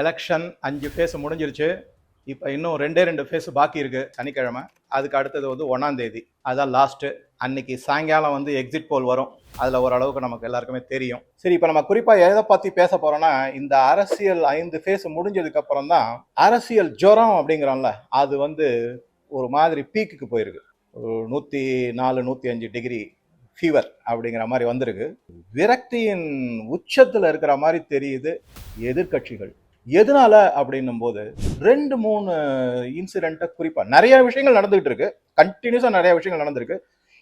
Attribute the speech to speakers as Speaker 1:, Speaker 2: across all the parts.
Speaker 1: Election அஞ்சு face முடிஞ்சிருச்சு. இப்போ இன்னும் ரெண்டே ரெண்டு ஃபேஸ் பாக்கி இருக்குது சனிக்கிழமை. அதுக்கு அடுத்தது வந்து ஒன்றாந்தேதி அதுதான் லாஸ்ட்டு அன்னைக்கு சாயங்காலம் வந்து எக்ஸிட் போல் வரும். அதில் ஓரளவுக்கு நமக்கு எல்லாருக்குமே தெரியும். சரி இப்போ நம்ம குறிப்பாக எதை பற்றி பேச போகிறோம்னா இந்த அரசியல் ஐந்து ஃபேஸ் முடிஞ்சதுக்கப்புறம் தான் அரசியல் ஜுரம் அப்படிங்கிறோம்ல அது வந்து ஒரு மாதிரி பீக்குக்கு போயிருக்கு. ஒரு நூற்றி நாலு நூற்றி அஞ்சு டிகிரி ஃபீவர் அப்படிங்கிற மாதிரி வந்திருக்கு. விரக்தியின் உச்சத்தில் இருக்கிற மாதிரி தெரியுது எதிர்க்கட்சிகள். எதனால அப்படின்னும் போது ரெண்டு மூணு இன்சிடென்ட்டை குறிப்பா நிறைய விஷயங்கள் நடந்துகிட்டு இருக்கு கண்டினியூஸா நிறைய விஷயங்கள் நடந்திருக்கு.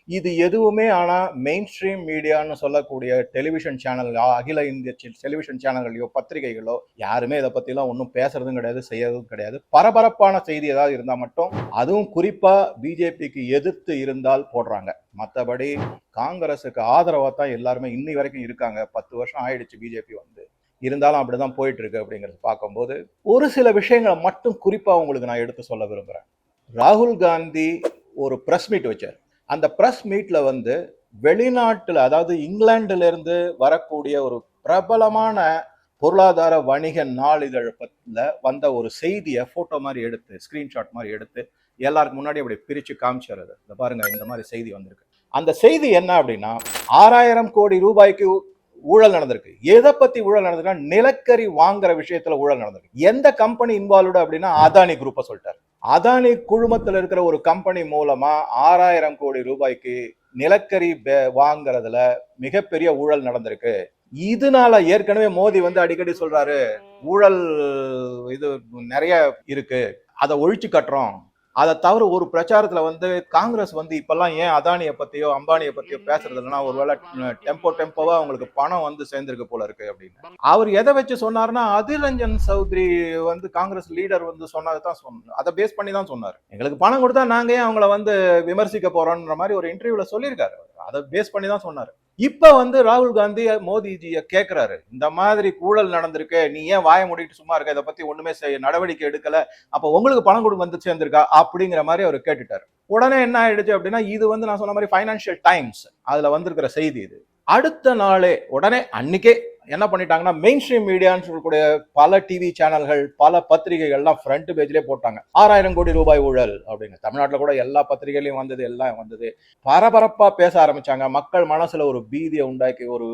Speaker 1: இது எதுவுமே ஆனால் மெயின் ஸ்ட்ரீம் மீடியான்னு சொல்லக்கூடிய டெலிவிஷன் சேனல் அகில இந்திய டெலிவிஷன் சேனல்களையோ பத்திரிகைகளோ யாருமே இதை பற்றிலாம் ஒன்றும் பேசுறதும் கிடையாது செய்யறதும் கிடையாது. பரபரப்பான செய்தி ஏதாவது இருந்தால் மட்டும் அதுவும் குறிப்பாக பிஜேபிக்கு எதிர்த்து இருந்தால் போடுறாங்க. மற்றபடி காங்கிரஸுக்கு ஆதரவாக தான் எல்லாருமே இன்னி வரைக்கும் இருக்காங்க. பத்து வருஷம் ஆயிடுச்சு பிஜேபி வந்து. இருந்தாலும் அப்படி தான் போயிட்டுருக்கு அப்படிங்கறது பார்க்கும்போது ஒரு சில விஷயங்களை மட்டும் குறிப்பாக உங்களுக்கு நான் எடுத்து சொல்ல விரும்புகிறேன் ராகுல் காந்தி ஒரு ப்ரெஸ் மீட் வச்சார். அந்த ப்ரெஸ் மீட்டில் வந்து வெளிநாட்டில் அதாவது இங்கிலாண்டிலிருந்து வரக்கூடிய ஒரு பிரபலமான பொருளாதார வணிக நாளிதழப்பத்தில் வந்த ஒரு செய்தியை ஃபோட்டோ மாதிரி எடுத்து ஸ்க்ரீன்ஷாட் மாதிரி எடுத்து எல்லாருக்கு முன்னாடி அப்படி பிரித்து காமிச்சார் இந்த பாருங்கள் இந்த மாதிரி செய்தி வந்திருக்கு. அந்த செய்தி என்ன அப்படின்னா ஆறாயிரம் கோடி ரூபாய்க்கு ஊழல் நடந்திருக்கு. எதை பத்தி ஊழல் நடந்திருக்குன்னா நிலக்கரி வாங்குற விஷயத்துல ஊழல் நடந்திருக்கு. எந்த கம்பெனி இன்வால்வ்டு அப்படின்னா அதானி குரூப்பை சொல்லிட்டாரு. அதானி குழுமத்துல இருக்கிற ஒரு கம்பெனி மூலமா ஆறாயிரம் கோடி ரூபாய்க்கு நிலக்கரி வாங்குறதுல மிகப்பெரிய ஊழல் நடந்திருக்கு. இதனால ஏற்கனவே மோடி வந்து அடிக்கடி சொல்றாரு ஊழல் இது நிறைய இருக்கு. அதை ஒழிச்சு கட்டுறோம். அதை தவிர ஒரு பிரச்சாரத்துல வந்து காங்கிரஸ் வந்து இப்பெல்லாம் ஏன் அதானியை பத்தியோ அம்பானியை பத்தியோ பேசுறது இல்லைன்னா ஒருவேளை டெம்போ டெம்போவா அவங்களுக்கு பணம் வந்து சேர்ந்திருக்கு போல இருக்கு அப்படின்னு. அவர் எதை வச்சு சொன்னாருன்னா அதிர் ரஞ்சன் சௌத்ரி வந்து காங்கிரஸ் லீடர் வந்து சொன்னதை தான் சொன்னார் அதை பேஸ் பண்ணி தான் சொன்னார். எங்களுக்கு பணம் கொடுத்தா நாங்க ஏன் அவங்கள வந்து விமர்சிக்க போறோம்ன்ற மாதிரி ஒரு இன்டர்வியூல சொல்லியிருக்காரு அதை பேஸ் பண்ணி தான் சொன்னாரு. இப்போ வந்து ராகுல் காந்தி மோதிஜியை கேட்குறாரு இந்த மாதிரி ஊழல் நடந்திருக்கு நீ ஏன் வாய மூடிட்டு சும்மா இருக்க? இதை பற்றி ஒன்றுமே செய்ய நடவடிக்கை எடுக்கலை. அப்போ உங்களுக்கு பணம் கொடு வந்து சேர்ந்திருக்கா? அப்படிங்கிற மாதிரி அவர் கேட்டுட்டார். உடனே என்ன ஆயிடுச்சு அப்படின்னா இது வந்து நான் சொன்ன மாதிரி ஃபைனான்ஷியல் டைம்ஸ் அதில் வந்திருக்கிற செய்தி இது. அடுத்த நாளே உடனே அன்னைக்கே என்ன பண்ணிட்டாங்கன்னா மெயின் ஸ்ட்ரீம் மீடியான்னு சொல்லக்கூடிய பல டிவி சேனல்கள் பல பத்திரிகைகள்லாம் ஃப்ரண்ட் பேஜ்லேயே போட்டாங்க. ஆறாயிரம் கோடி ரூபாய் ஊழல் அப்படின்னு. தமிழ்நாட்டில் கூட எல்லா பத்திரிகைகளையும் வந்தது எல்லாம் வந்தது. பரபரப்பாக பேச ஆரம்பிச்சாங்க. மக்கள் மனசில் ஒரு பீதியை உண்டாக்கி ஒரு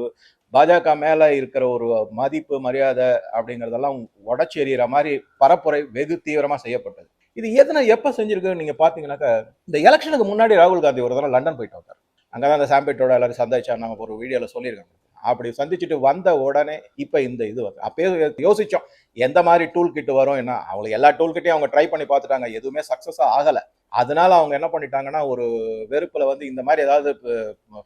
Speaker 1: பாஜக மேல இருக்கிற ஒரு மதிப்பு மரியாதை அப்படிங்கிறதெல்லாம் உடச்சி எறிகிற மாதிரி பரப்புரை வெகு தீவிரமாக செய்யப்பட்டது. இது எதனா எப்போ செஞ்சிருக்கு நீங்கள் பார்த்தீங்கன்னாக்கா இந்த எலெக்ஷனுக்கு முன்னாடி ராகுல் காந்தி ஒரு தடவை லண்டன் போயிட்டு வந்தார் அங்கே தான் அந்த சாம்பேட்டோட எல்லாரும் சந்திச்சா நம்ம ஒரு வீடியோவில் சொல்லியிருக்காங்க அப்படி சந்திச்சுட்டு வந்த உடனே இப்போ இந்த இது வந்து அப்பயே யோசித்தோம் எந்த மாதிரி டூல் கிட் வரும் என்ன? அவங்களுக்கு எல்லா டூல் கிட்டையும் அவங்க ட்ரை பண்ணி பார்த்துட்டாங்க. எதுவுமே சக்ஸஸாக ஆகலை. அதனால அவங்க என்ன பண்ணிட்டாங்கன்னா ஒரு வெறுப்பில் வந்து இந்த மாதிரி ஏதாவது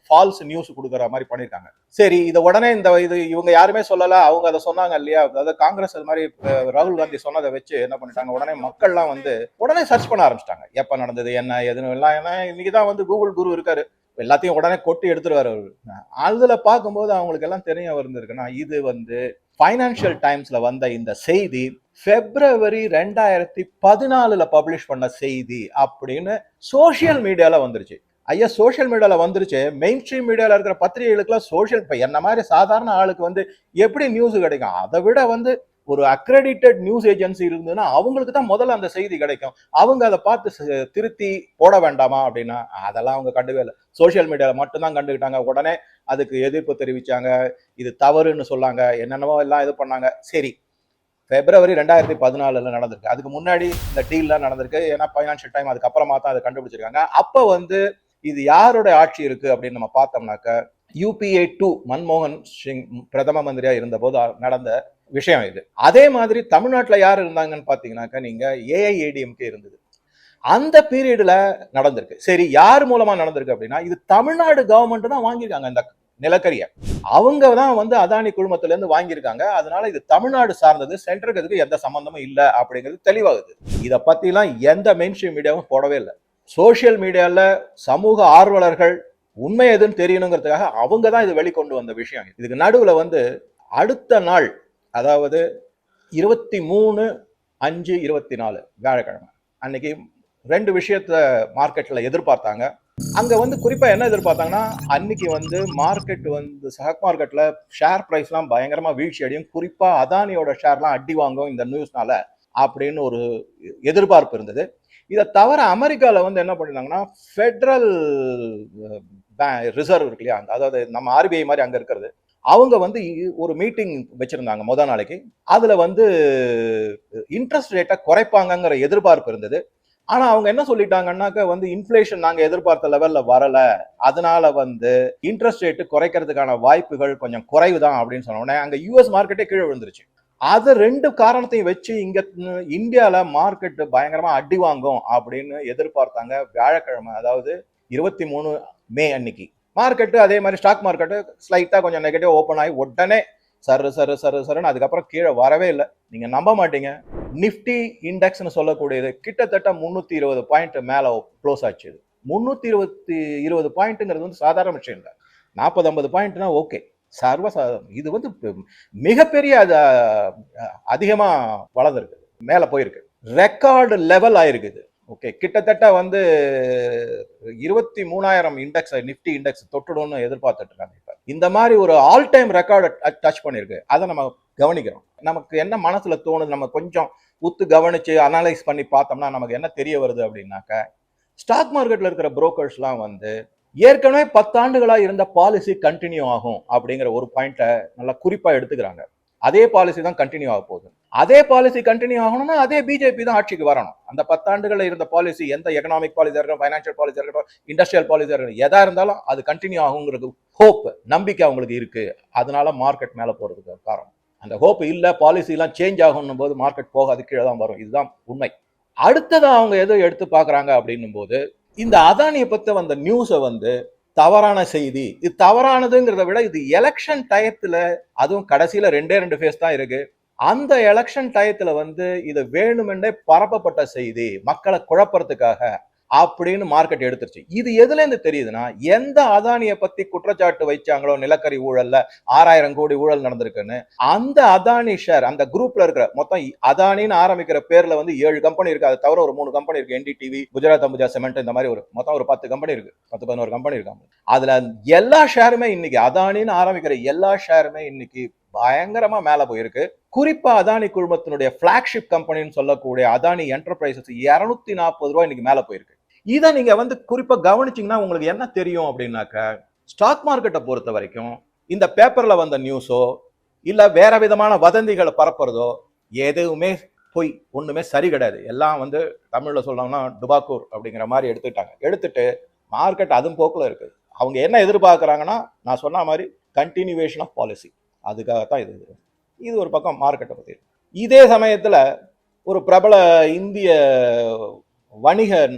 Speaker 1: ஃபால்ஸ் நியூஸ் கொடுக்குற மாதிரி பண்ணியிருக்காங்க சரி இதை உடனே இந்த இது இவங்க யாருமே சொல்லலை. அவங்க அதை சொன்னாங்க இல்லையா? அதாவது காங்கிரஸ் அது மாதிரி ராகுல் காந்தி சொன்னதை வச்சு என்ன பண்ணிட்டாங்க? உடனே மக்கள்லாம் வந்து உடனே சர்ச் பண்ண ஆரம்பிச்சிட்டாங்க. எப்போ நடந்தது என்ன எதுன்னு எல்லாம் ஏன்னா இன்னைக்கு தான் வந்து கூகுள் குரு இருக்காரு. எல்லாத்தையும் உடனே கொட்டி எடுத்துருவாரு அவர். அதுல பார்க்கும்போது அவங்களுக்கு எல்லாம் தெரிய வந்திருக்குன்னா இது வந்து ஃபைனான்சியல் டைம்ஸ்ல வந்த இந்த செய்தி பிப்ரவரி ரெண்டாயிரத்தி பதினாலுல பப்ளிஷ் பண்ண செய்தி அப்படின்னு சோஷியல் மீடியால வந்துருச்சு. ஐயா சோஷியல் மீடியால வந்துருச்சு. மெயின் ஸ்ட்ரீம் மீடியால இருக்கிற பத்திரிகைகளுக்குலாம் சோஷியல் இப்போ என்ன மாதிரி சாதாரண ஆளுக்கு வந்து எப்படி நியூஸ் கிடைக்கும்? அதை விட வந்து ஒரு அக்ரெடிட்டட் நியூஸ் ஏஜென்சி இருந்ததுன்னா அவங்களுக்கு தான் முதல்ல அந்த செய்தி கிடைக்கும். அவங்க அதை பார்த்து திருத்தி போட வேண்டாமா அப்படின்னா அதெல்லாம் அவங்க கண்டுவே இல்லை. சோஷியல் மீடியாவில் மட்டும்தான் கண்டுக்கிட்டாங்க. உடனே அதுக்கு எதிர்ப்பு தெரிவிச்சாங்க. இது தவறுன்னு சொன்னாங்க. என்னென்னவோ எல்லாம் இது பண்ணாங்க. சரி பிப்ரவரி ரெண்டாயிரத்தி பதினாலில் நடந்திருக்கு. அதுக்கு முன்னாடி இந்த டீல்லாம் நடந்திருக்கு. ஏன்னா ஃபைனான்ஷியல் டைம் அதுக்கப்புறமா தான் அதை கண்டுபிடிச்சிருக்காங்க. அப்போ வந்து இது யாரோட ஆட்சி இருக்கு அப்படின்னு நம்ம பார்த்தோம்னாக்க யூபிஏ டூ மன்மோகன் சிங் பிரதம மந்திரியாக இருந்தபோது நடந்த விஷயம் இது. அதே மாதிரி தமிழ்நாட்டில் யார் இருந்தாங்கன்னு பார்த்தீங்கன்னாக்கா நீங்கள் ஏஐஏடிஎம்கே இருந்தது. அந்த பீரியடில் நடந்திருக்கு. சரி யார் மூலமாக நடந்திருக்கு அப்படின்னா இது தமிழ்நாடு கவர்மெண்ட் தான் வாங்கியிருக்காங்க இந்த நிலக்கரியை. அவங்க தான் வந்து அதானி குழுமத்திலேருந்து வாங்கியிருக்காங்க. அதனால இது தமிழ்நாடு சார்ந்தது சென்ட்ரலுக்கு இதுக்கு எந்த சம்மந்தமும் இல்லை அப்படிங்கிறது தெளிவாகுது. இதை பற்றிலாம் எந்த மெயின்ஸ்ட்ரீம் மீடியாவும் போடவே இல்லை. சோஷியல் மீடியாவில் சமூக ஆர்வலர்கள் உண்மை எதுன்னு தெரியணுங்கிறதுக்காக அவங்க தான் இது வெளிக்கொண்டு வந்த விஷயம் இதுக்கு நடுவில் வந்து அடுத்த நாள் அதாவது இருபத்தி மூணு அஞ்சு இருபத்தி நாலு வியாழக்கிழமை. அன்னைக்கு ரெண்டு விஷயத்த மார்க்கெட்டில் எதிர்பார்த்தாங்க. அங்க வந்து குறிப்பா என்ன எதிர்பார்த்தாங்கன்னா அன்னைக்கு வந்து மார்க்கெட் வந்து ஸ்டாக் மார்க்கெட்ல ஷேர் ப்ரைஸ்லாம் பயங்கரமா வீழ்ச்சி அடையும். குறிப்பா அதானியோட ஷேர்லாம் அடி வாங்கும் இந்த நியூஸ்னால அப்படின்னு ஒரு எதிர்பார்ப்பு இருந்தது. இதை தவிர அமெரிக்கால வந்து என்ன பண்ணிருந்தாங்கன்னா ஃபெட்ரல் ரிசர்வ் இருக்கு இல்லையா? அதாவது நம்ம ஆர்பிஐ மாதிரி அங்க இருக்கிறது. அவங்க வந்து ஒரு மீட்டிங் வச்சிருந்தாங்க முத நாளைக்கு. அதுல வந்து இன்ட்ரெஸ்ட் ரேட்டை குறைப்பாங்கங்கிற எதிர்பார்ப்பு இருந்தது. ஆனா அவங்க என்ன சொல்லிட்டாங்கன்னாக்க வந்து இன்ஃப்ளேஷன் நாங்க எதிர்பார்த்த லெவல்ல வரல. அதனால வந்து இன்ட்ரெஸ்ட் ரேட்டு குறைக்கிறதுக்கான வாய்ப்புகள் கொஞ்சம் குறைவு தான் அப்படின்னு சொன்ன அங்கே அங்க யூஎஸ் மார்க்கெட்டே கீழே விழுந்துருச்சு. அது ரெண்டு காரணத்தையும் வச்சு இங்க இந்தியால மார்க்கெட் பயங்கரமா அடி வாங்கும் அப்படின்னு எதிர்பார்த்தாங்க வியாழக்கிழமை அதாவது இருபத்தி மூணு மே அன்னைக்கு. மார்க்கெட்டு அதே மாதிரி ஸ்டாக் மார்க்கெட்டு ஸ்லைட்டாக கொஞ்சம் நெகட்டிவ் ஓப்பன் ஆகி உடனே சரு சரு சரு சருன்னு அதுக்கப்புறம் கீழே வரவே இல்லை. நீங்கள் நம்ப மாட்டீங்க. நிஃப்டி இண்டெக்ஸ்னு சொல்லக்கூடியது கிட்டத்தட்ட முந்நூற்றி இருபது பாயிண்ட் மேலே க்ளோஸ் ஆச்சு இது. முந்நூற்றி இருபத்தி இருபது பாயிண்ட்டுங்கிறது வந்து சாதாரண விஷயம் இல்லை. நாற்பது ஐம்பது பாயிண்ட்னா ஓகே சர்வசாதாரணம் இது வந்து மிகப்பெரிய அது அதிகமாக வளர்ந்துருக்கு. மேலே போயிருக்கு. ரெக்கார்டு லெவல் ஆயிருக்குது. ஓகே. கிட்டத்தட்ட வந்து இருபத்தி மூணாயிரம் இண்டெக்ஸ் நிஃப்டி இண்டெக்ஸ் தொட்டுடும்னு எதிர்பார்த்துட்டு இருக்காங்க இப்போ. இந்த மாதிரி ஒரு ஆல் டைம் ரெக்கார்டை டச் பண்ணியிருக்கு. அதை நம்ம கவனிக்கிறோம். நமக்கு என்ன மனசுல தோணுது நம்ம கொஞ்சம் உத்து கவனிச்சு அனலைஸ் பண்ணி பார்த்தோம்னா நமக்கு என்ன தெரிய வருது அப்படின்னாக்க ஸ்டாக் மார்க்கெட்ல இருக்கிற புரோக்கர்ஸ்லாம் வந்து ஏற்கனவே பத்தாண்டுகளாக இருந்த பாலிசி கண்டினியூ ஆகும் அப்படிங்கிற ஒரு பாயிண்ட்டை நல்லா குறிப்பாக எடுத்துக்கிறாங்க. அதே பாலிசி தான் கண்டினியூ ஆக போகுது. அதே பாலிசி கண்டினியூ ஆகணும்னா அதே பிஜேபி தான் ஆட்சிக்கு வரணும். அந்த பத்தாண்டுகளில் இருந்த பாலிசி எந்த எக்கனாமிக் பாலிசியாக இருக்கட்டும் ஃபைனான்ஷியல் பாலிசியாக இருக்கட்டும் இண்டஸ்ட்ரியல் பாலிசியாக இருக்கட்டும் எதா இருந்தாலும் அது கண்டினியூ ஆகுங்கிறது ஹோப் நம்பிக்கை அவங்களுக்கு இருக்கு. அதனால மார்க்கெட் மேலே போகிறதுக்கு காரணம். அந்த ஹோப் இல்லை பாலிசிலாம் சேஞ்ச் ஆகணும் போது மார்க்கெட் போகாது கீழே தான் வரும். இதுதான் உண்மை. அடுத்ததான் அவங்க எதோ எடுத்து பார்க்குறாங்க அப்படின்னும் போது இந்த அதானியை பற்றி வந்த நியூஸை வந்து தவறான செய்தி. இது தவறானதுங்கிறத விட இது எலெக்ஷன் டயத்தில் அதுவும் கடைசியில் ரெண்டே ரெண்டு ஃபேஸ் தான் இருக்கு. அந்த எலெக்ஷன் டயத்தில் வந்து இது வேணுமென்றே பரப்பப்பட்ட செய்தி. மக்களை குழப்பறதுக்காக. அப்படின்னு மார்க்கெட் எடுத்துருச்சு. இது எதுல இருந்து தெரியுதுன்னா எந்த அதானியை பத்தி குற்றச்சாட்டு வைச்சாங்களோ நிலக்கரி ஊழல்ல ஆறாயிரம் கோடி ஊழல் நடந்திருக்குன்னு அந்த அதானி ஷேர் அந்த குரூப்ல இருக்கிற மொத்தம் அதானின்னு ஆரம்பிக்கிற பேர்ல வந்து ஏழு கம்பெனி இருக்கு. அது தவிர ஒரு மூணு கம்பெனி இருக்கு. என்டிடிவி குஜராத் அம்புஜா சிமெண்ட் இந்த மாதிரி ஒரு மொத்தம் ஒரு பத்து கம்பெனி இருக்கு. பத்து பதினோரு கம்பெனி இருக்காங்க. அதுல எல்லா ஷேருமே இன்னைக்கு அதானின்னு ஆரம்பிக்கிற எல்லா ஷேருமே இன்னைக்கு பயங்கரமா மேல போயிருக்கு. குறிப்பா அதானி குழுமத்தினுடைய பிளாக்ஷிப் கம்பெனின்னு சொல்லக்கூடிய அதானி என்டர்பிரைசஸ் இருநூத்தி நாற்பது ரூபாய் இன்னைக்கு மேல போயிருக்கு. இதை நீங்க வந்து குறிப்பா கவனிச்சிங்கன்னா உங்களுக்கு என்ன தெரியும் அப்படின்னாக்க ஸ்டாக் மார்க்கெட்டை பொறுத்த வரைக்கும் இந்த பேப்பர்ல வந்த நியூஸோ இல்ல வேற விதமான வதந்திகளை பரப்புறதோ எதுவுமே பொய் ஒண்ணுமே சரி கிடையாது. எல்லாம் வந்து தமிழ்ல சொல்லணும்னா டுபாக்கூர் அப்படிங்கிற மாதிரி எடுத்துட்டாங்க எடுத்துட்டு மார்க்கெட் அதுவும் போக்குல இருக்கு. அவங்க என்ன எதிர்பார்க்குறாங்கன்னா நான் சொன்ன மாதிரி கண்டினியூவேஷன் ஆஃப் பாலிசி அதுக்காகத்தான் இது. இது ஒரு பக்கம் மார்க்கெட்டை பற்றி இதே சமயத்தில் ஒரு பிரபல இந்திய வணிக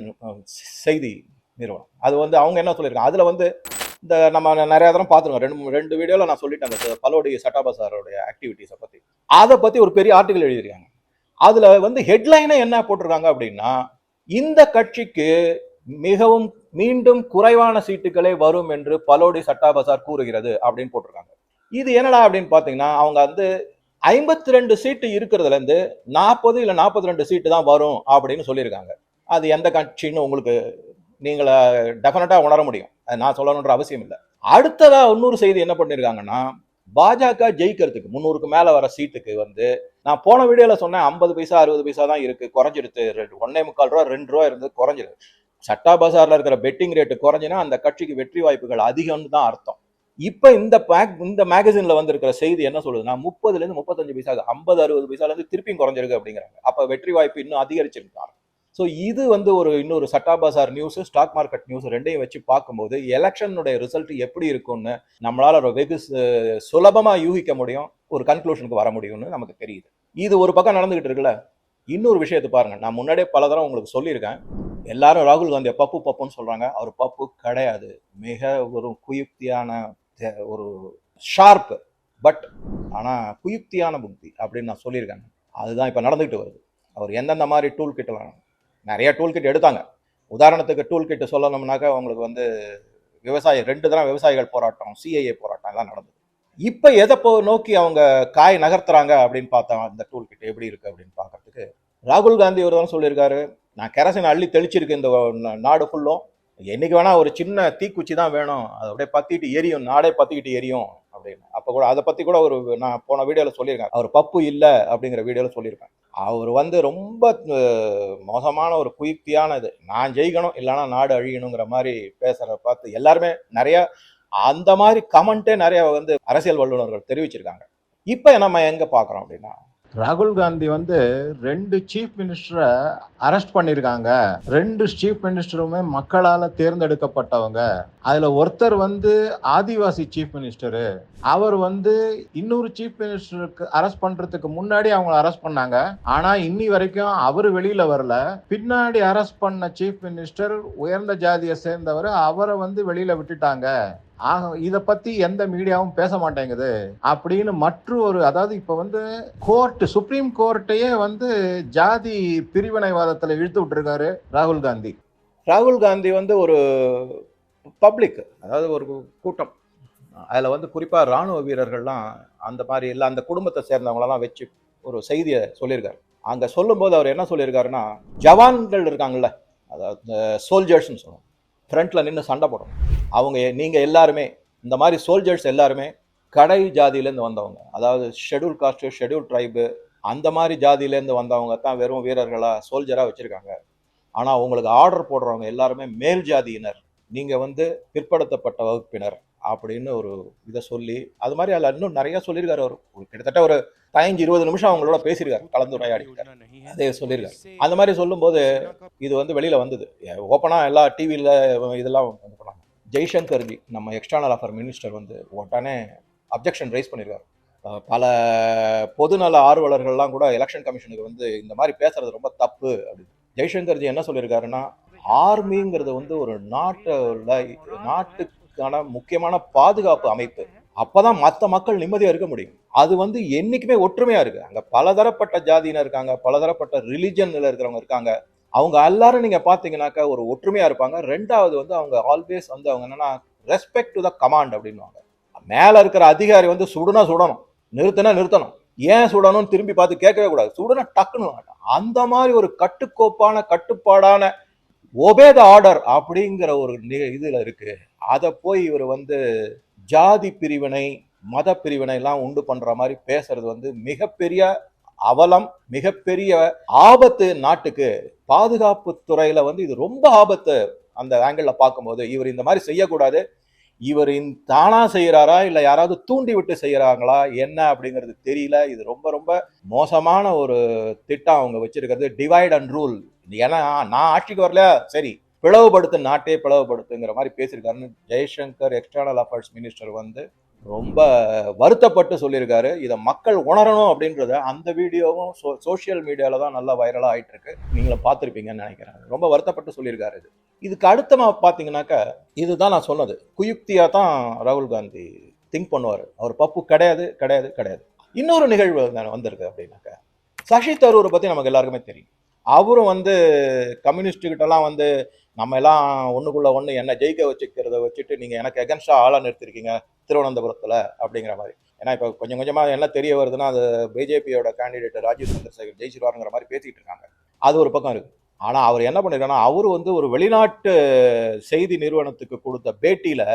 Speaker 1: செய்தி நிறுவனம். அது வந்து அவங்க என்ன சொல்லியிருக்காங்க? அதில் வந்து இந்த நம்ம நிறைய தரம் பார்த்துருக்கோம். ரெண்டு மூணு- ரெண்டு வீடியோவில் நான் சொல்லிட்டேன். அந்த பலோடி சட்டாபா சாரோடைய ஆக்டிவிட்டிஸை பற்றி அதை பற்றி ஒரு பெரிய ஆர்டிகல் எழுதியிருக்காங்க. அதில் வந்து ஹெட்லைனை என்ன போட்டிருக்காங்க அப்படின்னா இந்த கட்சிக்கு மிகவும் மீண்டும் குறைவான சீட்டுகளே வரும் என்று பலோடி சட்டா பசார் கூறுகிறது அப்படின்னு போட்டிருக்காங்க. இது என்னடா அப்படின்னு பார்த்தீங்கன்னா அவங்க வந்து ஐம்பத்தி ரெண்டு சீட்டு இருக்கிறதுலேருந்து நாற்பது இல்லை நாற்பத்தி ரெண்டு சீட்டு தான் வரும் அப்படின்னு சொல்லியிருக்காங்க. அது எந்த கட்சின்னு உங்களுக்கு நீங்களை டெஃபினட்டாக உணர முடியும். அது நான் சொல்லணுன்ற அவசியம் இல்லை. அடுத்ததாக இன்னொரு செய்தி என்ன பண்ணியிருக்காங்கன்னா பாஜக ஜெயிக்கிறதுக்கு முந்நூறுக்கு மேலே வர சீட்டுக்கு வந்து நான் போன வீடியோவில் சொன்னேன் ஐம்பது பைசா அறுபது பைசா தான் இருக்குது குறைஞ்சிருது ரெண்டு ஒன்னே முக்கால் ரூபா ரெண்டு ரூபா இருந்து குறைஞ்சிருது. சட்டா பசாரில் இருக்கிற பெட்டிங் ரேட்டு குறைஞ்சினா அந்த கட்சிக்கு வெற்றி வாய்ப்புகள் அதிகம்னு தான் அர்த்தம். இப்போ இந்த பேக் இந்த மேகசினில் வந்திருக்கிற செய்தி என்ன சொல்லுதுன்னா முப்பதுலேருந்து முப்பத்தஞ்சு பைசா ஐம்பது அறுபது பைசாலேருந்து திருப்பியும் குறைஞ்சிருக்கு அப்படிங்கிறாங்க. அப்போ வெற்றி வாய்ப்பு இன்னும் அதிகரிச்சிருக்காங்க ஸோ இது வந்து ஒரு இன்னொரு satta bazaar news stock market news ரெண்டையும் வச்சு பார்க்கும்போது எலெக்ஷனுடைய ரிசல்ட் எப்படி இருக்கும்னு நம்மளால ஒரு வெகு சுலபமாக யூகிக்க முடியும் ஒரு கன்க்ளூஷனுக்கு வர முடியும்னு நமக்கு தெரியுது. இது ஒரு பக்கம் நடந்துகிட்டு இருக்குல்ல? இன்னொரு விஷயத்தை பாருங்க. நான் முன்னாடியே பல தடவை உங்களுக்கு சொல்லியிருக்கேன். எல்லாரும் ராகுல் காந்தியை பப்பு பப்புன்னு சொல்றாங்க. அவர் பப்பு கிடையாது. மிக ஒரு குயுக்தியான தே- ஒரு ஷார்ப் பட் ஆனால் குயுக்தியான புக்தி அப்படின்னு நான் சொல்லியிருக்கேன். அதுதான் இப்போ நடந்துகிட்டு வருது. அவர் எந்தெந்த மாதிரி டூல் கிட்டலாம் நிறைய டூல் கிட் எடுத்தாங்க. உதாரணத்துக்கு டூல் கிட்டு சொல்லணும்னாக்கா உங்களுக்கு வந்து விவசாய ரெண்டு தான் விவசாயிகள் போராட்டம் சிஐஏ போராட்டம் எல்லாம் நடந்தது. இப்போ எதை போ நோக்கி அவங்க காய் நகர்த்துறாங்க அப்படின்னு பார்த்தா இந்த டூல் கிட் எப்படி இருக்கு அப்படின்னு பார்க்கறதுக்கு ராகுல் காந்தி ஒரு தான் சொல்லியிருக்காரு நான் கெரசின் அள்ளி தெளிச்சிருக்கு இந்த நாடு ஃபுல்லும் என்னைக்கு வேணால் ஒரு சின்ன தீக்குச்சி தான் வேணும். அதை அப்படியே பற்றிக்கிட்டு எரியும் நாடே பற்றிக்கிட்டு எரியும். அப்படின்னு. அப்போ கூட அதை பற்றி கூட ஒரு நான் போன வீடியோவில் சொல்லியிருக்கேன். அவர் பப்பு இல்லை அப்படிங்கிற வீடியோவில் சொல்லியிருக்கேன் அவர் வந்து ரொம்ப மோசமான ஒரு குயுக்தியான இது. நான் ஜெயிக்கணும் இல்லைன்னா நாடு அழியணுங்கிற மாதிரி பேசுகிறத பார்த்து எல்லாருமே நிறையா அந்த மாதிரி கமெண்ட்டே நிறைய வந்து அரசியல் வல்லுநர்கள் தெரிவிச்சிருக்காங்க. இப்போ நம்ம எங்கே பார்க்குறோம் அப்படின்னா ராகுல் காந்தி வந்து ரெண்டு சீஃப் மினிஸ்டரை அரெஸ்ட் பண்ணியிருக்காங்க ரெண்டு சீஃப் மினிஸ்டருமே மக்களால் தேர்ந்தெடுக்கப்பட்டவங்க. அதில் ஒருத்தர் வந்து ஆதிவாசி சீஃப் மினிஸ்டரு அவர் வந்து இன்னொரு சீஃப் மினிஸ்டருக்கு அரெஸ்ட் பண்ணுறதுக்கு முன்னாடி அவங்கள அரெஸ்ட் பண்ணாங்க. ஆனால் இன்னி வரைக்கும் அவர் வெளியில் வரல. பின்னாடி அரெஸ்ட் பண்ண சீஃப் மினிஸ்டர் உயர்ந்த ஜாதியை சேர்ந்தவர் அவரை வந்து வெளியில் விட்டுட்டாங்க. இதை பத்தி எந்த மீடியாவும் பேச மாட்டேங்குது அப்படின்னு மற்றொரு அதாவது இப்ப வந்து கோர்ட் சுப்ரீம் கோர்ட்டையே வந்து ஜாதி பிரிவினைவாதத்தில் இழுத்து விட்டுருக்காரு ராகுல் காந்தி. ராகுல் காந்தி வந்து ஒரு பப்ளிக் அதாவது ஒரு கூட்டம். அதில் வந்து குறிப்பாக இராணுவ வீரர்கள்லாம் அந்த மாதிரி இல்லை அந்த குடும்பத்தை சேர்ந்தவங்களெல்லாம் வச்சு ஒரு செய்தியை சொல்லியிருக்காரு. அங்கே சொல்லும்போது அவர் என்ன சொல்லியிருக்காருன்னா ஜவான்கள் இருக்காங்கல்ல அதாவது சோல்ஜர்ஸ்னு சொல்லுவோம். ஃப்ரண்ட்டில் நின்று சண்டை போடும். அவங்க நீங்கள் எல்லாருமே இந்த மாதிரி சோல்ஜர்ஸ் எல்லாருமே கடை ஜாதியிலேருந்து வந்தவங்க. அதாவது ஷெட்யூல் காஸ்ட்டு ஷெடியூல் ட்ரைபு அந்த மாதிரி ஜாதியிலேருந்து வந்தவங்க தான் வெறும் வீரர்களாக சோல்ஜராக வச்சுருக்காங்க. ஆனால் உங்களுக்கு ஆர்டர் போடுறவங்க எல்லாருமே மேல் ஜாதியினர். நீங்கள் வந்து பிற்படுத்தப்பட்ட வகுப்பினர். அப்படின்னு ஒரு இதை சொல்லி அது மாதிரி அதில் இன்னும் நிறைய சொல்லியிருக்காரு அவர். ஒரு கிட்டத்தட்ட ஒரு பதினஞ்சு இருபது நிமிஷம் அவங்களோட பேசியிருக்காரு கலந்துரையாடி அதே சொல்லியிருக்காரு. அந்த மாதிரி சொல்லும்போது இது வந்து வெளியில வந்தது. ஓப்பனாக எல்லா டிவியில் இதெல்லாம் இது பண்ணாங்க. ஜெய்சங்கர்ஜி நம்ம எக்ஸ்டர்னல் அஃபேர் மினிஸ்டர் வந்து உடனே அப்ஜெக்ஷன் ரைஸ் பண்ணியிருக்காரு. பல பொதுநல ஆர்வலர்கள்லாம் கூட எலெக்ஷன் கமிஷனுக்கு வந்து இந்த மாதிரி பேசுறது ரொம்ப தப்பு அப்படின்னு. ஜெய்சங்கர்ஜி என்ன சொல்லியிருக்காருன்னா ஆர்மிங்கிறது வந்து ஒரு நாட்டோட நாட்டுக்கான முக்கியமான பாதுகாப்பு அமைப்பு. அப்பதான் மற்ற மக்கள் நிம்மதியா இருக்க முடியும். அது வந்து என்னைக்குமே ஒற்றுமையா இருக்கு. அங்க பலதரப்பட்ட ஜாதியினர் இருக்காங்க பலதரப்பட்ட ரிலிஜன்ல இருக்கிறவங்க இருக்காங்க. அவங்க எல்லாரும் நீங்க பார்த்தீங்கன்னாக்கா ஒரு ஒற்றுமையா இருப்பாங்க. ரெண்டாவது வந்து அவங்க ஆல்வேஸ் வந்து அவங்க என்னன்னா ரெஸ்பெக்ட் டு த கமாண்ட் அப்படின்வாங்க மேல இருக்கிற அதிகாரி வந்து சுடுனா சுடணும் நிறுத்தினா நிறுத்தணும். ஏன் சுடணும்னு திரும்பி பார்த்து கேட்கவே கூடாது. சுடுனா டக்குன்னு. அந்த மாதிரி ஒரு கட்டுக்கோப்பான கட்டுப்பாடான ஒபேத ஆர்டர் அப்படிங்கிற ஒரு இதில் இருக்குது இருக்கு. அதை போய் இவர் வந்து ஜாதி பிரிவினை மத பிரிவினை எல்லாம் உண்டு பண்ற மாதிரி பேசுறது வந்து மிகப்பெரிய அவலம் மிகப்பெரிய ஆபத்து நாட்டுக்கு பாதுகாப்பு துறையில வந்து இது ரொம்ப ஆபத்து அந்த ஆங்கிளில் பார்க்கும்போது. இவர் இந்த மாதிரி செய்யக்கூடாது. இவர் தானா செய்கிறாரா இல்லை யாராவது தூண்டி விட்டு செய்கிறாங்களா என்ன அப்படிங்கிறது தெரியல. இது ரொம்ப ரொம்ப மோசமான ஒரு திட்டம் அவங்க வச்சிருக்கிறது. டிவைட் அண்ட் ரூல் ஏன்னா நான் ஆட்சிக்கு வரல சரி பிளவுபடுத்து நாட்டே பிளவுபடுத்துங்கிற மாதிரி பேசியிருக்காருன்னு ஜெய்சங்கர் எக்ஸ்டர்னல் அஃபேர்ஸ் மினிஸ்டர் வந்து ரொம்ப வருத்தப்பட்டு சொல்லியிருக்காரு. இதை மக்கள் உணரணும் அப்படின்றத அந்த வீடியோவும் சோ சோஷியல் மீடியாவில் தான் நல்லா வைரலாக ஆகிட்டு இருக்கு நீங்களும் பார்த்துருப்பீங்கன்னு நினைக்கிறேன். ரொம்ப வருத்தப்பட்டு சொல்லியிருக்காரு இது. இதுக்கு அடுத்தமா பார்த்தீங்கன்னாக்கா இதுதான் நான் சொன்னது. குயுக்தியாக தான் ராகுல் காந்தி திங்க் பண்ணுவார். அவர் பப்பு கிடையாது கிடையாது கிடையாது. இன்னொரு நிகழ்வு நான் வந்திருக்கு அப்படின்னாக்கா சசி தரூரை பற்றி நமக்கு எல்லாருக்குமே தெரியும். அவரும் வந்து கம்யூனிஸ்ட்டுக்கிட்டலாம் வந்து நம்ம எல்லாம் ஒன்றுக்குள்ளே ஒன்று என்ன ஜெயிக்க வச்சுக்கிறத வச்சுட்டு நீங்கள் எனக்கு எகன்ஸ்டாக ஆளாக நிறுத்திருக்கீங்க திருவனந்தபுரத்தில் அப்படிங்கிற மாதிரி. ஏன்னா இப்போ கொஞ்சம் கொஞ்சமாக என்ன தெரிய வருதுன்னா அது பிஜேபியோட கேண்டிடேட் ராஜீவ் சந்திரசேகர் ஜெயிச்சிருவாருங்கிற மாதிரி பேசிகிட்டு இருக்காங்க. அது ஒரு பக்கம் இருக்குது ஆனால் அவர் என்ன பண்ணிருக்காருன்னா அவர் வந்து ஒரு வெளிநாட்டு செய்தி நிறுவனத்துக்கு கொடுத்த பேட்டியில்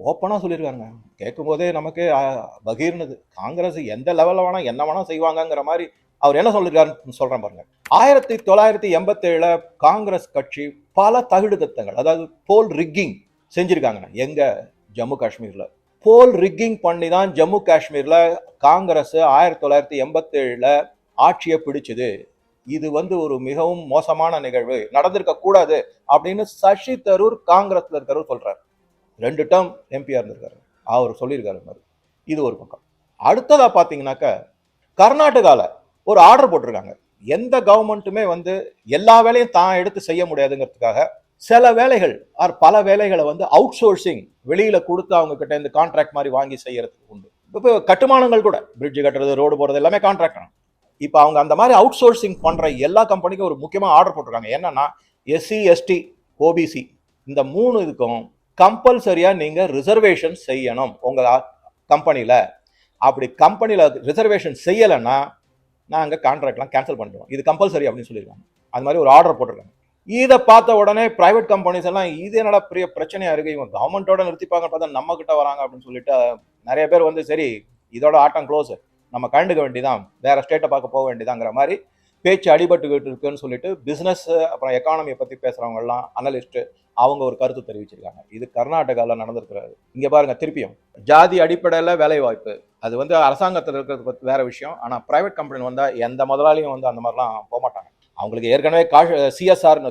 Speaker 1: ஓப்பனாக சொல்லியிருக்காங்க கேட்கும் போதே நமக்கு பகீர்னது. காங்கிரஸ் எந்த லெவலில் வேணால் என்ன வேணால் செய்வாங்கங்கிற மாதிரி அவர் என்ன சொல்லியிருக்காருன்னு சொல்கிறேன் பாருங்க. ஆயிரத்தி தொள்ளாயிரத்தி எண்பத்தேழில் காங்கிரஸ் கட்சி பல தகுடு தத்தங்கள் அதாவது போல் ரிக்கிங் செஞ்சுருக்காங்கண்ணா. எங்கே? ஜம்மு காஷ்மீரில். போல் ரிக்கிங் பண்ணி தான் ஜம்மு காஷ்மீரில் காங்கிரஸ் ஆயிரத்தி தொள்ளாயிரத்தி எண்பத்தேழில் ஆட்சியை பிடிச்சது. இது வந்து ஒரு மிகவும் மோசமான நிகழ்வு. நடந்திருக்க கூடாது அப்படின்னு சசி தரூர் காங்கிரஸ்ல இருக்கிறவர் சொல்றாரு. ரெண்டு டேர்ம் எம்பியா இருந்திருக்காரு அவர் சொல்லியிருக்காரு மாதிரி. இது ஒரு பக்கம். அடுத்ததா பார்த்தீங்கன்னாக்க கர்நாடகாவில் ஒரு ஆர்டர் போட்டிருக்காங்க. எந்த கவர்மெண்ட்டுமே வந்து எல்லா வேலையும் தான் எடுத்து செய்ய முடியாதுங்கிறதுக்காக சில வேலைகள் ஆர் பல வேலைகளை வந்து அவுட் சோர்சிங் வெளியில் கொடுத்து அவங்க கிட்ட இந்த கான்ட்ராக்ட் மாதிரி வாங்கி செய்யறதுக்கு உண்டு. இப்போ கட்டுமானங்கள் கூட பிரிட்ஜ் கட்டுறது ரோடு போகிறது எல்லாமே கான்ட்ராக்ட் இப்போ அவங்க அந்த மாதிரி அவுட் சோர்சிங் பண்ணுற எல்லா கம்பெனிக்கும் ஒரு முக்கியமாக ஆர்டர் போட்டிருக்காங்க. என்னன்னா எஸ்சி எஸ்டி ஓபிசி இந்த மூணு இதுக்கும் கம்பல்சரியாக நீங்கள் ரிசர்வேஷன் செய்யணும் உங்கள் கம்பெனியில் அப்படி கம்பெனியில் ரிசர்வேஷன் செய்யலைன்னா நாங்கள் கான்ட்ராக்ட்லாம் கேன்சல் பண்ணுறோம் இது கம்பல்சரி அப்படின்னு சொல்லியிருக்காங்க. அது மாதிரி ஒரு ஆர்டர் போட்டிருக்காங்க. இதை பார்த்த உடனே ப்ரைவேட் கம்பெனிஸ் எல்லாம் இது என்னடா பெரிய பிரச்சனையாக இருக்கு? இவங்க கவர்மெண்ட்டோட நிறுத்திப்பாங்க பார்த்தா நம்ம கிட்ட வராங்க அப்படின்னு சொல்லிட்டு நிறைய பேர் வந்து சரி இதோட ஆட்டம் க்ளோஸ் நம்ம கண்டுக்க வேண்டியதான் வேற ஸ்டேட்டை பார்க்க போக வேண்டியதாங்கிற மாதிரி பேச்சு அடிபட்டுக்கிட்டு இருக்குன்னு சொல்லிட்டு பிஸ்னஸ் அப்புறம் எக்கானமியை பற்றி பேசுகிறவங்கலாம் அனலிஸ்ட்டு அவங்க ஒரு கருத்து தெரிவிச்சிருக்காங்க. இது கர்நாடகாவில் நடந்திருக்கிறாரு இங்கே பாருங்கள் திருப்பியும். ஜாதி அடிப்படையில் வேலைவாய்ப்பு. அது வந்து அரசாங்கத்தில் இருக்கிறது வேற விஷயம். ஆனால் ப்ரைவேட் கம்பெனி வந்தால் எந்த முதலாளியும் வந்து அந்த மாதிரிலாம் போக மாட்டாங்க அவங்களுக்கு ஏற்கனவே காஷ் சிஎஸ்ஆர்னு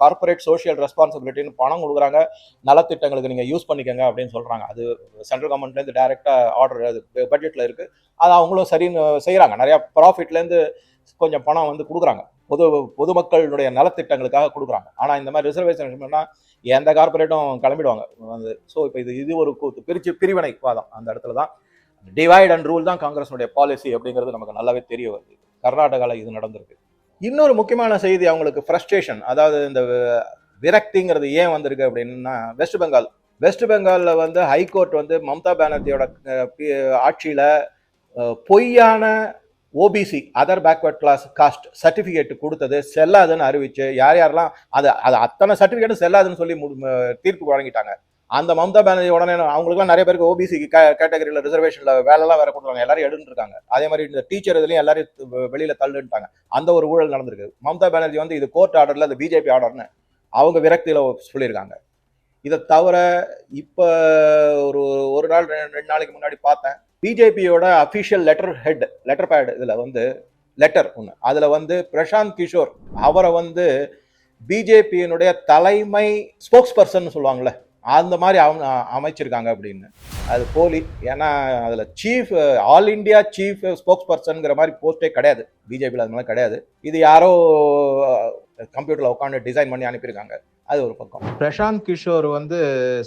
Speaker 1: கார்பரேட் சோஷியல் ரெஸ்பான்சிபிலிட்டின்னு பணம் கொடுக்குறாங்க. நலத்திட்டங்களுக்கு நீங்கள் யூஸ் பண்ணிக்கங்க அப்படின்னு சொல்கிறாங்க அது சென்ட்ரல் கவர்மெண்ட்லேருந்து டைரெக்டாக ஆர்டர் அது பட்ஜெட்டில் இருக்குது அது அவங்களும் சரின்னு செய்கிறாங்க நிறையா ப்ராஃபிட்லேருந்து கொஞ்சம் பணம் வந்து கொடுக்குறாங்க. பொது பொதுமக்களுடைய நலத்திட்டங்களுக்காக கொடுக்குறாங்க. ஆனால் இந்த மாதிரி ரிசர்வேஷன் எந்த கார்பரேட்டும் கிளம்பிடுவாங்க. வந்து ஸோ இப்போ இது இது ஒரு பிரிச்சு பிரிவினை வாதம் அந்த இடத்துல தான். டிவைட் அண்ட் ரூல் தான் காங்கிரஸுடைய பாலிசி அப்படிங்கிறது நமக்கு நல்லாவே தெரிய வருது. கர்நாடகாவில் இது நடந்திருக்கு. இன்னொரு முக்கியமான செய்தி அவங்களுக்கு ஃப்ரஸ்ட்ரேஷன் அதாவது இந்த விரக்திங்கிறது ஏன் வந்திருக்கு அப்படின்னா வெஸ்ட் பெங்கால் வெஸ்ட் பெங்காலில் வந்து ஹைகோர்ட் வந்து மம்தா பானர்ஜியோட ஆட்சியில் பொய்யான O B C other backward class caste certificate கொடுத்தது செல்லாதுன்னு அறிவிச்சு யார் யாரெல்லாம் அது அது அத்தனை சர்டிஃபிகேட்டும் செல்லாதுன்னு சொல்லி மு- தீர்ப்பு வழங்கிட்டாங்க. அந்த மம்தா பானர்ஜி உடனே அவங்களுக்குலாம் நிறைய பேருக்கு ஓபிசி கேட்டகரியில் ரிசர்வேஷனில் வேலைலாம் வேற கொடுத்தாங்க எல்லாரும் எடுத்துட்டு இருக்காங்க அதே மாதிரி இந்த டீச்சர் இதுலையும் எல்லாரையும் வெளியில் தள்ளுன்ட்டாங்க. அந்த ஒரு ஊழல் நடந்திருக்கு. மம்தா பானர்ஜி வந்து இது கோர்ட் ஆர்டரில் அது பிஜேபி ஆர்டர்னு அவங்க விரக்தியில் சொல்லியிருக்காங்க. இதை தவிர இப்போ ஒரு ஒரு நாள் ரெண்டு ரெண்டு நாளைக்கு முன்னாடி பார்த்தேன். பிஜேபியோட official letter head letter pad இதில் வந்து லெட்டர் ஒன்று அதில் வந்து பிரசாந்த் கிஷோர் அவரை வந்து பிஜேபியினுடைய தலைமை ஸ்போக்ஸ் பர்சன் சொல்லுவாங்களே அந்த மாதிரி அவங்க அமைச்சிருக்காங்க அப்படின்னு. அது போலி ஏன்னா அதில் சீஃப் ஆல் இந்தியா சீஃப் ஸ்போக்ஸ் பர்சனுங்கிற மாதிரி போஸ்டே கிடையாது. பிஜேபியில் அது மாதிரி கிடையாது. இது யாரோ கம்ப்யூட்டரில் உட்காந்து டிசைன் பண்ணி அனுப்பியிருக்காங்க. அது ஒரு பக்கம். பிரசாந்த் கிஷோர் வந்து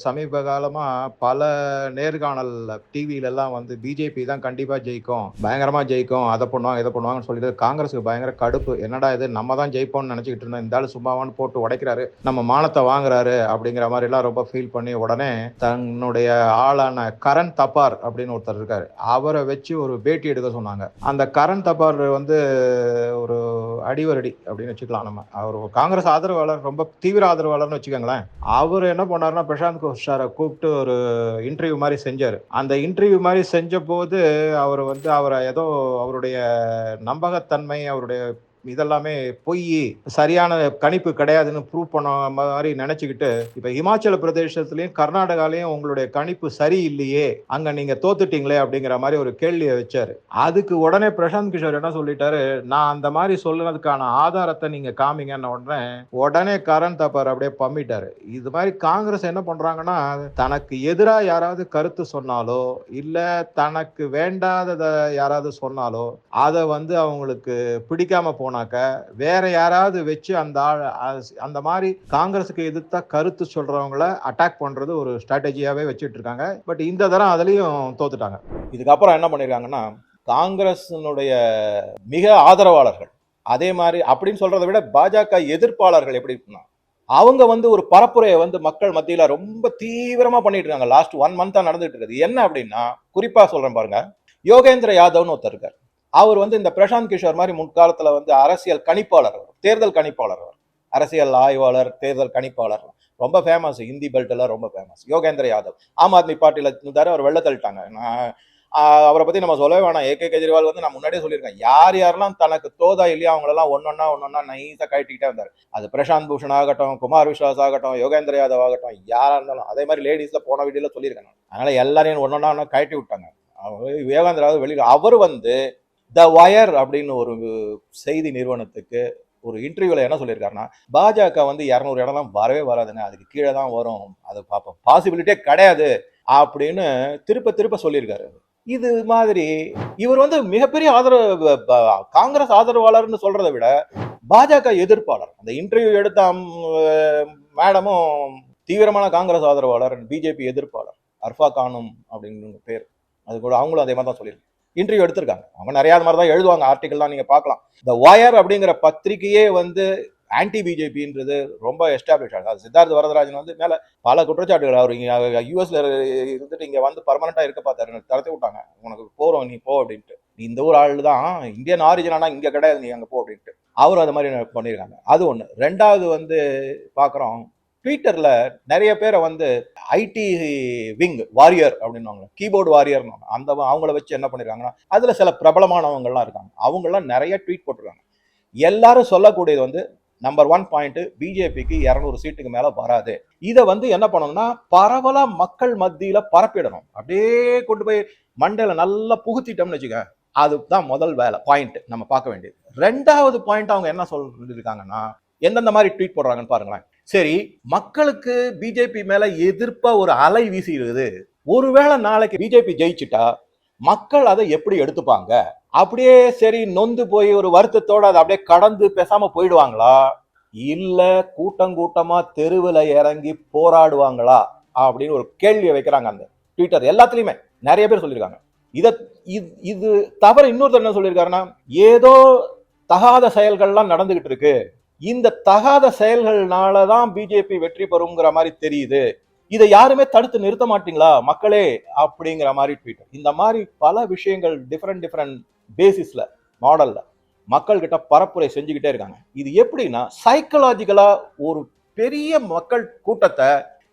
Speaker 1: சமீப காலமாக பல நேர்காணல் டிவியிலலாம் வந்து பிஜேபி தான் கண்டிப்பாக ஜெயிக்கும். பயங்கரமாக ஜெயிக்கும். அதை பண்ணுவாங்க இதை பண்ணுவாங்கன்னு சொல்லிட்டு காங்கிரஸுக்கு பயங்கர கடுப்பு. என்னடா இது? நம்ம தான் ஜெயிப்போம்னு நினச்சிக்கிட்டு இருந்தோம். இந்த ஆளு சும்மாவான்னு போட்டு உடைக்கிறாரு. நம்ம மானத்தை வாங்குறாரு அப்படிங்கிற மாதிரி எல்லாம் ரொம்ப ஃபீல் பண்ணி உடனே தன்னுடைய ஆளான கரண் தப்பார் அப்படின்னு ஒருத்தர் இருக்காரு. அவரை வச்சு ஒரு பேட்டி எடுக்க சொன்னாங்க. அந்த கரண் தப்பார் வந்து ஒரு அடிவரடி அப்படின்னு வச்சுக்கலாம் நம்ம. அவர் காங்கிரஸ் ஆதரவாளர் ரொம்ப தீவிர ஆதரவு ஆதரவாளர்னு வச்சுக்கோங்களேன். அவர் என்ன பண்ணாருன்னா பிரசாந்த் கோஷாரை கூப்பிட்டு ஒரு இன்டர்வியூ மாதிரி செஞ்சார். அந்த இன்டர்வியூ மாதிரி செஞ்ச போது அவர் வந்து அவரை ஏதோ அவருடைய நம்பகத்தன்மை அவருடைய இதெல்லாமே பொய் சரியான கணிப்பு கிடையாதுன்னு ப்ரூவ் பண்ண மாதிரி நினைச்சுக்கிட்டு இப்ப இமாச்சல பிரதேசத்துலேயும் கர்நாடகாலையும் உங்களுடைய கணிப்பு சரியில்லையே அங்க நீங்க தோத்துட்டீங்களே அப்படிங்கிற மாதிரி ஒரு கேள்வியை வச்சாரு. அதுக்கு உடனே பிரசாந்த் கிஷோர் என்ன சொல்லிட்டாரு நான் அந்த மாதிரி சொல்லுறதுக்கான ஆதாரத்தை நீங்க காமிங்கன்ன உடனே உடனே கரண் தப்பார் அப்படியே பம்மிட்டாரு. இது மாதிரி காங்கிரஸ் என்ன பண்றாங்கன்னா தனக்கு எதிரா யாராவது கருத்து சொன்னாலோ இல்ல தனக்கு வேண்டாததை யாராவது சொன்னாலோ அதை வந்து அவங்களுக்கு பிடிக்காம போனாக்க வேற யாராவது வச்சு அந்த அந்த மாதிரி காங்கிரஸுக்கு எதிர்த்தா கருத்து சொல்றவங்கள அட்டாக் பண்றது ஒரு ஸ்ட்ராட்டஜியாவே வச்சுட்டு இருக்காங்க பட் இந்த தரம் அதுலயும் தோத்துட்டாங்க. இதுக்கப்புறம் என்ன பண்ணிருக்காங்கன்னா காங்கிரஸினுடைய மிக ஆதரவாளர்கள் அதே மாதிரி அப்படின்னு சொல்றதை விட பாஜக எதிர்ப்பாளர்கள் எப்படி இருக்குன்னா அவங்க வந்து ஒரு பரப்புரையை வந்து மக்கள் மத்தியில ரொம்ப தீவிரமா பண்ணிட்டு இருக்காங்க. லாஸ்ட் ஒன் மந்த்தாக நடந்துட்டு இருக்குது. என்ன அப்படின்னா குறிப்பா சொல்றேன் பாருங்க. யோகேந்திர யாதவ்னு ஒருத்தர் இருக்கார். அவர் வந்து இந்த பிரசாந்த் கிஷோர் மாதிரி முன்காலத்தில் வந்து அரசியல் கணிப்பாளர் தேர்தல் கணிப்பாளர் அவர். அரசியல் ஆய்வாளர் தேர்தல் கணிப்பாளர். ரொம்ப ஃபேமஸ் இந்தி பெல்ட்டில் ரொம்ப ஃபேமஸ் யோகேந்திர யாதவ். ஆம் ஆத்மி பார்ட்டியில் இருந்தார் அவர் வெள்ள தள்ளிட்டாங்க. நான் அவரை பற்றி நம்ம சொல்லவே வேணாம். ஏகே கெஜ்ரிவால் வந்து நான் முன்னாடியே சொல்லியிருக்கேன். யார் யாரெல்லாம் தனக்கு தோதா இல்லையா அவங்களெல்லாம் ஒன்னொன்னா ஒன்னொன்னா நைஸாக கழட்டிக்கிட்டே வந்தார். அது பிரசாந்த் பூஷன் ஆகட்டும் குமார் விஸ்வாஸ் ஆகட்டும் யோகேந்திர யாதவ் ஆகட்டும் யாராக இருந்தாலும். அதே மாதிரி லேடிஸில் போன வீடியோவில் சொல்லியிருக்கேன் அதனால் எல்லாரையும் ஒன்னொன்னா ஒன்றா கழட்டி விட்டாங்க. அவர் யோகேந்திர யாதவ் வெளியில். அவர் வந்து த வயர் அப்படின்னு ஒரு செய்தி நிறுவனத்துக்கு ஒரு இன்டர்வியூவில் என்ன சொல்லியிருக்காருன்னா பாஜக வந்து இரநூறு இடம்லாம் வரவே வராதுன்னு அதுக்கு கீழே தான் வரும். அது பார்ப்போம் பாசிபிலிட்டியே கிடையாது அப்படின்னு திருப்ப திருப்ப சொல்லியிருக்காரு. இது மாதிரி இவர் வந்து மிகப்பெரிய ஆதரவு ப- காங்கிரஸ் ஆதரவாளர்னு சொல்றதை விட பாஜக எதிர்ப்பாளர். அந்த இன்டர்வியூ எடுத்த மேடமும் தீவிரமான காங்கிரஸ் ஆதரவாளர் பிஜேபி எதிர்ப்பாளர் அர்ஃபா கானும் அப்படின்னு பேர். அது கூட அவங்களும் அதே மாதிரி தான் சொல்லியிருக்காங்க. இன்டர்வியூ எடுத்திருக்காங்க. அவங்க நிறையா அது மாதிரி தான் எழுதுவாங்க ஆர்டிகல்லாம் நீங்கள் பார்க்கலாம். இந்த ஒயர் அப்படிங்கிற பத்திரிகையே வந்து ஆன்டி பிஜேபின்றது ரொம்ப எஸ்டாப்ளிஷ் ஆகுது. அது சித்தார்த் வரதராஜன் வந்து மேலே பல குற்றச்சாட்டுகள் அவர் இங்கே யூஎஸ்ல இருந்துட்டு இங்கே வந்து பர்மனெண்ட்டாக இருக்க பார்த்தாரு. தரத்தி விட்டாங்க. உனக்கு போகிறோம் நீ போ அப்படின்ட்டு. நீ இந்த ஊர் ஆள் தான் இந்தியன் ஆரிஜின் ஆனால் இங்கே கிடையாது நீ அங்கே போ அப்படின்ட்டு. அவரும் அது மாதிரி பண்ணியிருக்காங்க அது ஒன்று ரெண்டாவது வந்து பார்க்குறோம் ட்விட்டரில் நிறைய பேரை வந்து ஐடி விங் வாரியர் அப்படின்னுவாங்க கீபோர்டு வாரியர்னு அந்த அவங்கள வச்சு என்ன பண்ணிருக்காங்கன்னா அதில் சில பிரபலமானவங்கள்லாம் இருக்காங்க. அவங்கெல்லாம் நிறைய ட்வீட் போட்டிருக்காங்க. எல்லாரும் சொல்லக்கூடியது வந்து நம்பர் ஒன் பாயிண்ட் பிஜேபிக்கு இரநூறு சீட்டுக்கு மேலே வராது. இதை வந்து என்ன பண்ணணும்னா பரவலாக மக்கள் மத்தியில் பரப்பிடணும். அப்படியே கொண்டு போய் மண்டையில் நல்லா புகுத்திட்டோம்னு வச்சுக்க அதுதான் முதல் வேலை பாயிண்ட் நம்ம பார்க்க வேண்டியது. ரெண்டாவது பாயிண்ட் அவங்க என்ன சொல்லியிருக்காங்கன்னா எந்தெந்த மாதிரி ட்வீட் போடுறாங்கன்னு பாருங்களேன். சரி மக்களுக்கு பிஜேபி மேல எதிர்ப்பா ஒரு அலை வீசி இருக்குது ஒருவேளை நாளைக்கு பிஜேபி ஜெயிச்சுட்டா மக்கள் அதை எப்படி எடுத்துப்பாங்க? அப்படியே சரி நொந்து போய் ஒரு வருத்தத்தோட அதை அப்படியே கடந்து பேசாம போயிடுவாங்களா? இல்ல கூட்டம் கூட்டமா தெருவில் இறங்கி போராடுவாங்களா? அப்படின்னு ஒரு கேள்வியை வைக்கிறாங்க அந்த ட்விட்டர். எல்லாத்துலயுமே நிறைய பேர் சொல்லியிருக்காங்க. இதை இது- இது தவிர இன்னொருத்தர் என்ன சொல்லியிருக்காருன்னா ஏதோ தகாத செயல்கள்லாம் நடந்துகிட்டு இருக்கு. இந்த தகாத செயல்கள்னால தான் பிஜேபி வெற்றி பெறுங்கிற மாதிரி தெரியுது. இதை யாருமே தடுத்து நிறுத்த மாட்டீங்களா? மக்களே அப்படிங்கிற மாதிரி ட்வீட் இந்த மாதிரி பல விஷயங்கள் டிஃப்ரெண்ட் டிஃப்ரெண்ட் பேசிஸ்ல மாடல்ல மக்கள்கிட்ட பரப்புரை செஞ்சுக்கிட்டே இருக்காங்க. இது எப்படின்னா சைக்கலாஜிக்கலா ஒரு பெரிய மக்கள் கூட்டத்தை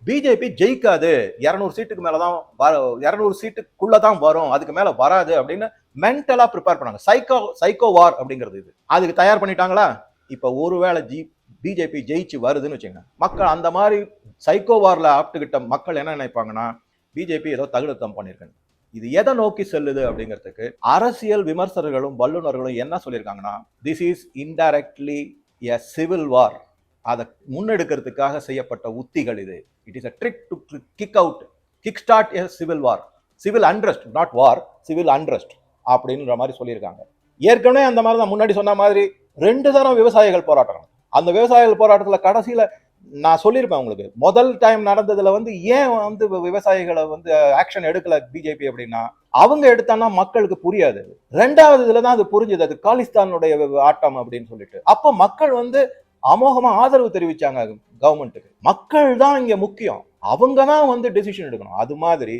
Speaker 1: பிஜேபி ஜெயிக்காது. இரநூறு சீட்டுக்கு மேலதான் வர இரநூறு சீட்டுக்குள்ளே தான் வரும். அதுக்கு மேல வராது அப்படின்னு மென்டலா ப்ரிப்பேர் பண்ணாங்க. சைக்கோ சைக்கோ வார் அப்படிங்கிறது இது. அதுக்கு தயார் பண்ணிட்டாங்களா? இப்போ ஒருவேளை ஜி பிஜேபி ஜெயிச்சு வருதுன்னு வச்சுங்க மக்கள் அந்த மாதிரி சைக்கோ வாரில் ஆப்டுக்கிட்ட மக்கள் என்ன நினைப்பாங்கன்னா பிஜேபி ஏதோ தகுடத்தம் பண்ணியிருக்காங்க இது எதை நோக்கி செல்லுது அப்படிங்கிறதுக்கு அரசியல் விமர்சகர்களும் வல்லுநர்களும் என்ன சொல்லியிருக்காங்கன்னா this is indirectly a civil war அதை முன்னெடுக்கிறதுக்காக செய்யப்பட்ட உத்திகள் இது. It is a trick to kick out kick start a civil war civil unrest not war civil unrest அப்படின்ற மாதிரி சொல்லியிருக்காங்க. ஏற்கனவே அந்த மாதிரி தான் முன்னாடி சொன்ன மாதிரி ரெண்டு தரம் விவசாயிகள் போராட்டம் அந்த விவசாயிகள் போராட்டத்தில் கடைசியில் நான் சொல்லியிருப்பேன் உங்களுக்கு. முதல் டைம் நடந்ததுல வந்து ஏன் வந்து விவசாயிகளை வந்து ஆக்ஷன் எடுக்கல பிஜேபி அப்படின்னா அவங்க எடுத்தான்னா மக்களுக்கு புரியாது. ரெண்டாவது இதுல தான் அது புரிஞ்சுது. அது காலிஸ்தானுடைய ஆட்டம் அப்படின்னு சொல்லிட்டு. அப்போ மக்கள் வந்து அமோகமா ஆதரவு தெரிவிச்சாங்க கவர்மெண்ட்டுக்கு மக்கள் தான் இங்க முக்கியம். அவங்க தான் வந்து டெசிஷன் எடுக்கணும். அது மாதிரி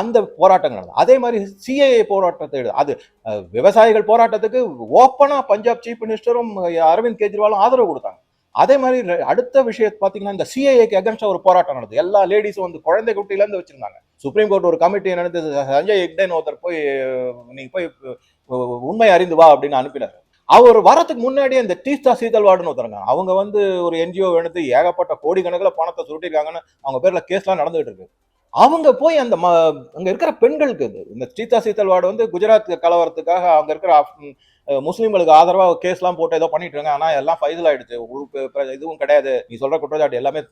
Speaker 1: அந்த போராட்டங்கள் நடந்தது. அதே மாதிரி சிஏஏ போராட்டத்தை அது விவசாயிகள் போராட்டத்துக்கு ஓப்பனா பஞ்சாப் சீஃப் மினிஸ்டரும் அரவிந்த் கெஜ்ரிவாலும் ஆதரவு கொடுத்தாங்க. அதே மாதிரி அடுத்த விஷயத்தை பார்த்தீங்கன்னா இந்த சிஏஏக்கு அகேன்ஸ்டாக ஒரு போராட்டம் நடந்தது. எல்லா லேடிஸும் வந்து குழந்தை குட்டில இருந்து வச்சிருந்தாங்க. சுப்ரீம் கோர்ட் ஒரு கமிட்டி நடந்தது சஞ்சய் எக்டேன் ஒருத்தர் போய் நீங்கள் நீங்க போய் உண்மை அறிந்து வா அப்படின்னு அனுப்பினார். அவர் வரத்துக்கு முன்னாடியே இந்த டீஸ்டா சீதல்வாடுன்னு ஒருத்தருங்க அவங்க வந்து ஒரு என்ஜிஓ எடுத்து ஏகப்பட்ட கோடிக்கணக்கில் பணத்தை சுருட்டிருக்காங்கன்னு அவங்க பேர்ல கேஸ்லாம் நடந்துகிட்டு இருக்கு. அவங்க போய் அந்த ம அங்க இருக்கிற பெண்களுக்கு இந்த சீதா சீத்தல்வாடு வந்து குஜராத் கலவரத்துக்காக அங்க இருக்கிற முஸ்லீம்களுக்கு ஆதரவாக கேஸ்லாம் போட்டு ஏதோ பண்ணிட்டு இருக்காங்க. ஆனா எல்லாம் ஃபைதல் ஆயிடுச்சு ஒரு இதுவும் கிடையாது. நீ சொல்ற குற்றச்சாட்டு எல்லாமே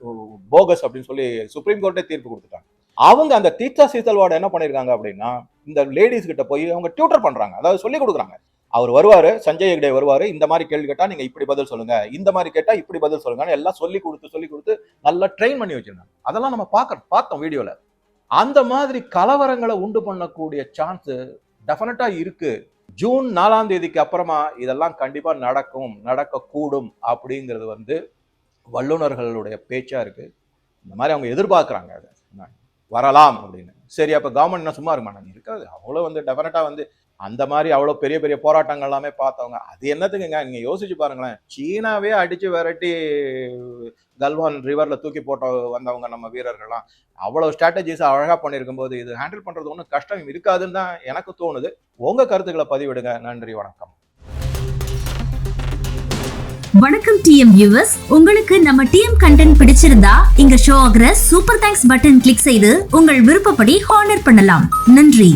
Speaker 1: போகஸ் அப்படின்னு சொல்லி சுப்ரீம் கோர்ட்டே தீர்ப்பு கொடுத்துட்டாங்க. அவங்க அந்த தீட்சா சீத்தல்வாடு என்ன பண்ணிருக்காங்க அப்படின்னா இந்த லேடிஸ் கிட்ட போய் அவங்க டியூட்டர் பண்றாங்க. அதாவது சொல்லி கொடுக்குறாங்க. அவர் வருவாரு சஞ்சய் ஹெக்டே வருவாரு இந்த மாதிரி கேள்வி கேட்டா நீங்க இப்படி பதில் சொல்லுங்க இந்த மாதிரி கேட்டா இப்படி பதில் சொல்லுங்கன்னு எல்லாம் சொல்லி கொடுத்து சொல்லி கொடுத்து நல்லா ட்ரெயின் பண்ணி வச்சிருந்தாங்க. அதெல்லாம் நம்ம பார்க்க பார்த்தோம் வீடியோல. அந்த மாதிரி கலவரங்களை உண்டு பண்ணக்கூடிய சான்ஸ் டெஃபினட்டா இருக்கு. ஜூன் நாலாம் தேதிக்கு அப்புறமா இதெல்லாம் கண்டிப்பா நடக்கும் நடக்கக்கூடும் அப்படிங்கிறது வந்து வல்லுநர்களுடைய பேச்சா இருக்கு. இந்த மாதிரி அவங்க எதிர்பார்க்குறாங்க அதை. வரலாம் அப்படின்னு. சரி அப்போ கவர்மெண்ட் என்ன சும்மா இருக்குமா நான் இருக்காது. அவ்வளோ வந்து டெஃபினட்டாக வந்து அந்த மாதிரி அவ்வளோ பெரிய பெரிய போராட்டங்கள் எல்லாமே பார்த்தவங்க. அது என்னத்துக்குங்க? நீங்க யோசிச்சு பாருங்களேன். சீனாவே அடிச்சு விரட்டி கல்வான் ரிவர்ல தூக்கி போட்ட வந்தவங்க நம்ம வீரர்கள்லாம். அவ்வளவு ஸ்ட்ராட்டஜிஸ் அழகா பண்ணியிருக்கும் போது இது ஹேண்டில் பண்றது ஒன்றும் கஷ்டம் இருக்காதுன்னு தான் எனக்கு தோணுது. உங்க கருத்துக்களை பதிவிடுங்க. நன்றி வணக்கம்.
Speaker 2: வணக்கம் டிஎம் வியூவர்ஸ் உங்களுக்கு நம்ம டிஎம் கண்டென்ட் பிடிச்சிருந்தா இங்க ஷோ ஆகிற சூப்பர் தேங்க்ஸ் பட்டன் கிளிக் செய்து உங்கள் விருப்பப்படி ஹானர் பண்ணலாம். நன்றி.